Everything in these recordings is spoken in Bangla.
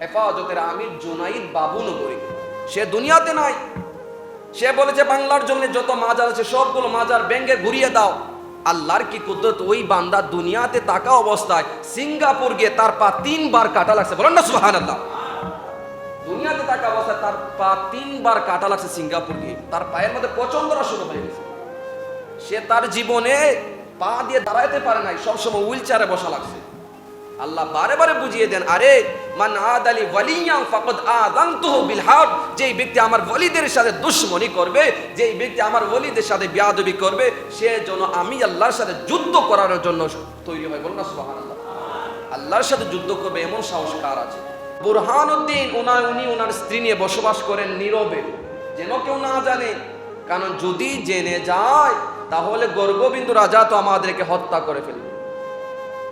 হেফাজতের আমির জুনাইদ বাবু নগরী। সে দুনিয়াতে নাই। সে বলেছে বাংলার জমিনে যত মাজার আছে, সবগুলো মাজার ব্যাঙ্গে ঘুরিয়ে দাও। আল্লাহর কি কুদরত? ওই বান্দা দুনিয়াতে তাকা অবস্থায় সিঙ্গাপুর গিয়ে তার পা তিনবার কাটা লাগছে। বলেন না, সুবহানাল্লাহ। দুনিয়াতে থাকা অবস্থায় তার পা তিনবার কাটা লাগছে সিঙ্গাপুর গিয়ে। তার পায়ের মধ্যে পচন্দরা শুরু হয়ে গেছে। সে তার জীবনে পা দিয়ে দাঁড়াইতে পারে নাই, সবসময় হুইল চেয়ারে বসা লাগছে। আল্লাহ বারে বারে বুঝিয়ে দেন, আরে, মান আদালি ওয়ালিয়াম ফাকাদ আযানতুহু বিল হারব যেই ব্যক্তি আমার ওলিদের সাথে দুশমনি করবে, যেই ব্যক্তি আমার ওলিদের সাথে বিয়াদবি করবে, সে যেন আমি আল্লাহর সাথে যুদ্ধ করার জন্য তৈরি হয়। বলুন না, সুবহানাল্লাহ। আল্লাহর সাথে যুদ্ধ করবে, এমন সাহস কার আছে? বুরহানুদ্দিন ওনার উনি ওনার স্ত্রী নিয়ে বসবাস করেন নীরবে। যেন কেউ না জানে। কারণ যদি জেনে যায়, তাহলে গর্গবিন্দু রাজা তো আমাদেরকে হত্যা করে ফেলবে।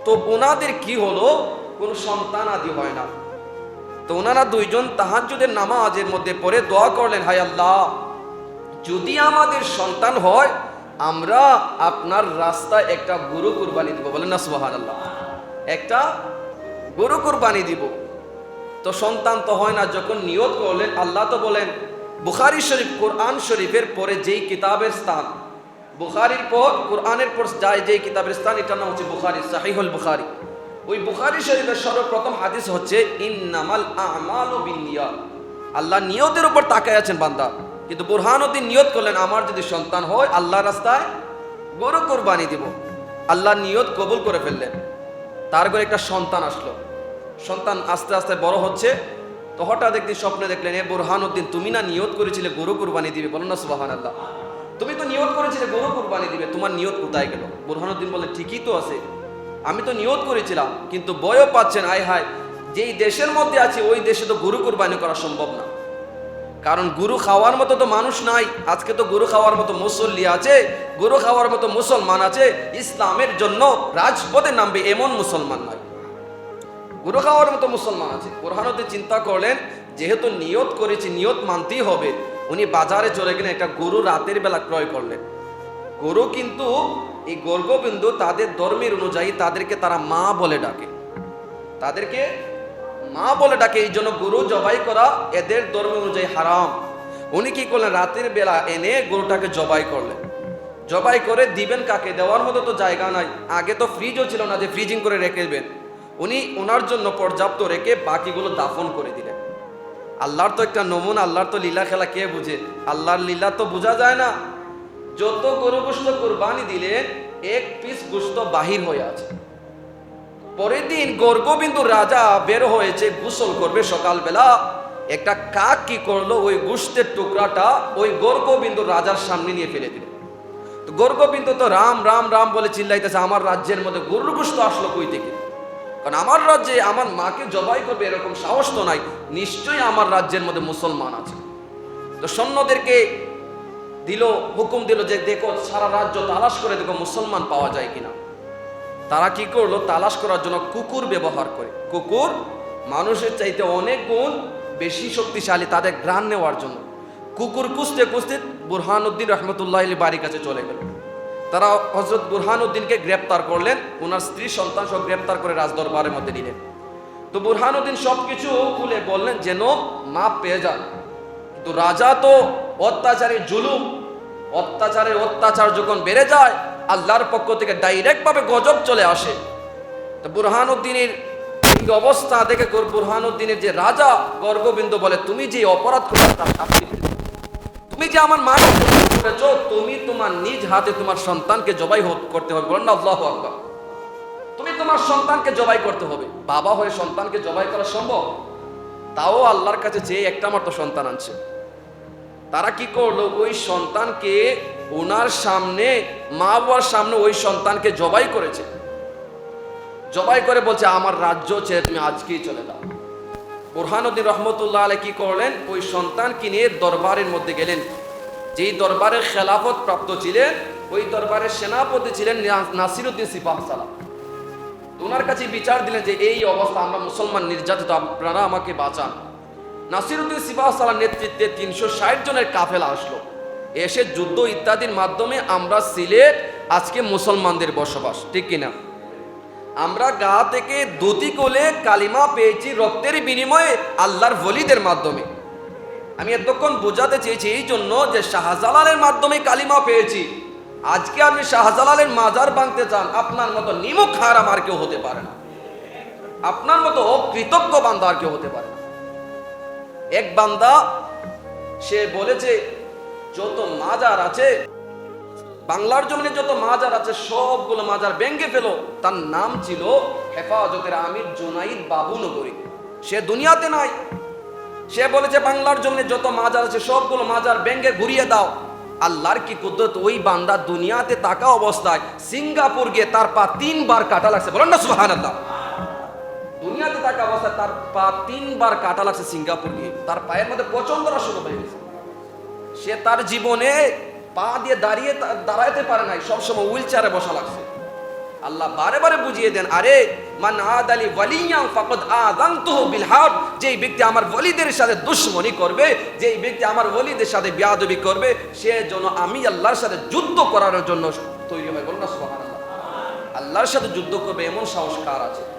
তো ওনাদের কি হলো? কোনো সন্তান আদি হয় না। তো ওনারা দুইজন তাহাজ্জুদের নামাজের মধ্যে পড়ে দোয়া করলেন, হায় আল্লাহ, যদি আমাদের সন্তান হয়, আমরা আপনার রাস্তায় একটা গরু কুরবানি দিব। বলেন না, সুবহানাল্লাহ। একটা গরু কুরবানি দিব। তো সন্তান তো হয় না, যখন নিয়ত করলেন, আল্লাহ তো বলেন, বুখারি শরীফ, কোরআন শরীফের পরে যেই কিতাবের স্থান বুখারির পর, কোরআনের পর যায় যে কিতাবের স্থান, এটার নাম হচ্ছে বুখারি, সাহিহুল বুখারি। ওই বুখারি শরীফের সর্বপ্রথম হাদিস হচ্ছে, ইন্নামাল আমাল ও বিনিয়াত আল্লাহ নিয়তের উপর তাকায় আছেন বান্দা। কিন্তু বুরহানুদ্দিন নিয়ত করলেন, আমার যদি সন্তান হয়, আল্লাহ রাস্তায় গরু কোরবানি দিব। আল্লাহ নিয়ত কবুল করে ফেললেন। তার করে একটা সন্তান আসলো। সন্তান আস্তে আস্তে বড় হচ্ছে। তো হঠাৎ একদিন স্বপ্নে দেখলেন, এ বুরহানুদ্দিন তুমি না নিয়ত করেছিলে গরু কুরবানি দিবে? বলো না সুবাহান আল্লাহ তুমি তো নিয়ত করেছিলে গরু কুরবানি দিবে, তোমার নিয়ত কোথায় গেল? বুরহানুদ্দিন বলে, ঠিকই তো আছে, আমি তো নিয়ত করেছিলাম, কিন্তু বয়ও পাচ্ছেন আয় হায়, যেই দেশের মধ্যে আছে, ওই দেশে তো গরু কুরবানি করা সম্ভব না। কারণ গুরু খাওয়ার মতো তো মানুষ নাই, আজকে তো গরু খাওয়ার মতো মুসল্লি আছে, গরু খাওয়ার মতো মুসলমান আছে, ইসলামের জন্য রাজপথে নামবে এমন মুসলমান নাই। গুরু খাওয়ার মতো মুসলমান আছে। কোরহানতে চিন্তা করলেন, যেহেতু নিয়ত করেছি, নিয়ত মানতেই হবে উনি বাজারে চলে গেলেন, একটা গরু রাতের বেলা ক্রয় করলেন। গরু কিন্তু এই গর্গবিন্দু তাদের ধর্মের অনুযায়ী তাদেরকে তারা মা বলে ডাকে। তাদেরকে মা বলে ডাকে, এই জন্য গরু জবাই করা এদের ধর্ম অনুযায়ী হারাম। উনি কি করলেন, রাতের বেলা এনে গরুটাকে জবাই করলেন। জবাই করে দিবেন কাকে? দেওয়ার মতো তো জায়গা নাই। আগে তো ফ্রিজও ছিল না যে ফ্রিজিং করে রেখেবেন উনি ওনার জন্য পর্যাপ্ত রেখে বাকিগুলো দাফন করে দিলেন। আল্লাহর তো একটা নমুনা, আল্লাহর তো লীলা খেলা কে বুঝে? আল্লাহর লীলা তো বোঝা যায় না। যত গরু গোস্ত কোরবানি দিলে, এক পিস গোস্ত বাহির হয়ে আছে। পরের দিন গর্গবিন্দু রাজা বের হয়েছে, গোসল করবে সকালবেলা। একটা কাক কি করল? ওই গুস্তের টুকরাটা ওই গর্গবিন্দু রাজার সামনে নিয়ে ফেলে দিল। গর্গবিন্দু তো রাম রাম রাম বলে চিল্লাইতেছে, আমার রাজ্যের মধ্যে গরুর গুস্ত আসলো কই থেকে? কারণ আমার রাজ্যে আমার মাকে জবাই করবে এরকম সাহস তো নাই। নিশ্চয়ই আমার রাজ্যের মধ্যে মুসলমান আছে। তো সৈন্যদেরকে দিল, হুকুম দিল যে, দেখো, সারা রাজ্য তালাশ করে দেখো মুসলমান পাওয়া যায় কিনা। তারা কি করল? তালাশ করার জন্য কুকুর ব্যবহার করে। কুকুর মানুষের চাইতে অনেক গুণ বেশি শক্তিশালী, তাদের গ্রাণ নেওয়ার জন্য। কুকুর কুস্তে কুস্তে বুরহানুদ্দিন রহমতুল্লাহ বাড়ির কাছে চলে গেল। তারা হজরত বুরহানুদ্দিনকে গ্রেপ্তার করলেন ওনার স্ত্রী সন্তান সব গ্রেপ্তার করে রাজদরবারের মধ্যে নিলেন। তো বুরহানুদ্দিন সব কিছু খুলে বললেন যেন মাপ পেয়ে যান। কিন্তু রাজা তো অত্যাচারের জুলুম অত্যাচারের অত্যাচার যখন বেড়ে যায়, আল্লাহর পক্ষ থেকে ডাইরেক্ট ভাবে গজব চলে আসে। তো বুরহানুদ্দিনের অবস্থা দেখে বুরহানুদ্দিনের যে রাজা, গর্গবিন্দু বলে, তুমি যে অপরাধ করেছ তার শাস্তি। তুমি যে আমার হত্যা করেছ, তুমি তোমার নিজ হাতে তোমার সন্তানকে জবাই করতে হবে। বলেন না, আল্লাহ আকবার। তুমি তোমার সন্তানকে জবাই করতে হবে। বাবা হয়ে সন্তানকে জবাই করা সম্ভব? তাও আল্লাহর কাছে চেয়ে একটা মাত্র সন্তান আনছে। তারা কি করল? ওই সন্তানকে ওনার সামনে, মা বাবার সামনে ওই সন্তানকে জবাই করেছে। জবাই করে বলছে, আমার রাজ্য চেয়ে তুমি আজকেই চলে যাও। বুরহানুদ্দিন রহমতুল্লাহ আলে কি করলেন? ওই সন্তানকে নিয়ে দরবারের মধ্যে গেলেন। যেই দরবারের খেলাফত প্রাপ্ত ছিলেন, ওই দরবারের সেনাপতি ছিলেন নাসিরুদ্দিন সিপাহ সালাম ওনার কাছে বিচার দিলেন যে এই অবস্থা, আমরা মুসলমান নির্যাতিত, আপনারা আমাকে বাঁচান। নাসিরুদ্দিন সিপাহ সালার নেতৃত্বে তিনশো ষাট জনের কাফেলা আসলো। এসে যুদ্ধ ইত্যাদির মাধ্যমে আমরা সিলেট আজকে মুসলমানদের বসবাস, ঠিক কিনা? আমরা গা থেকে দুটি কোলে কালিমা পেয়েছি রক্তের বিনিময়ে আল্লাহর বলিদের মাধ্যমে। আমি এতক্ষণ বোঝাতে চেয়েছি এই জন্য যে শাহজালালের মাধ্যমে কালিমা পেয়েছি। আজকে আপনি শাহজালালের মাজার ভাঙতে চান, আপনার মতো নিমুখ হারাম আর কেউ হতে পারে না। আপনার মতো কৃতজ্ঞ বান্দা আর কেউ হতে পারে না। এক বান্দা, সে বলেছে, যত মাজার আছে, বাংলার জমিনে যত মাজার আছে, সবগুলো মাজার ভেঙ্গে ফেলো। তার নাম ছিল হেফাজতের আমির জুনাইদ বাবু নগরী। সে দুনিয়াতে নাই সে বলেছে, বাংলার জমিনে যত মাজার আছে, সবগুলো মাজার ভেঙ্গে ঘুরিয়ে দাও। আল্লাহর কি কুদরত? ওই বান্দা দুনিয়াতে তাকা অবস্থায় সিঙ্গাপুর গিয়ে তার পা তিনবার কাটা লাগছে। বলেন না সুহান আল্লাহ দুনিয়াতে থাকা অবস্থায় তার পা তিনবার কাটা লাগছে সিঙ্গাপুর গিয়ে। তার পায়ের মধ্যে প্রচন্ডরা শুরু হয়ে গেছে। সে তার জীবনে পা দিয়ে দাঁড়িয়ে দাঁড়াইতে পারে নাই, সবসময় হুইল চেয়ারে বসা লাগছে। আল্লাহ বারে বারে বুঝিয়ে দেন, আরে, মান আদ আলী ওয়ালিয়াম ফাকাদ আযানতুহু বিল হারব যেই ব্যক্তি আমার ওলিদের সাথে দুশমনি করবে, যেই ব্যক্তি আমার ওলিদের সাথে বিয়াদবি করবে, সে যেন আমি আল্লাহর সাথে যুদ্ধ করার জন্য তৈরি হয় বলুন না সুবহানাল্লাহ। আল্লাহর সাথে যুদ্ধ করবে এমন সংস্কার আছে।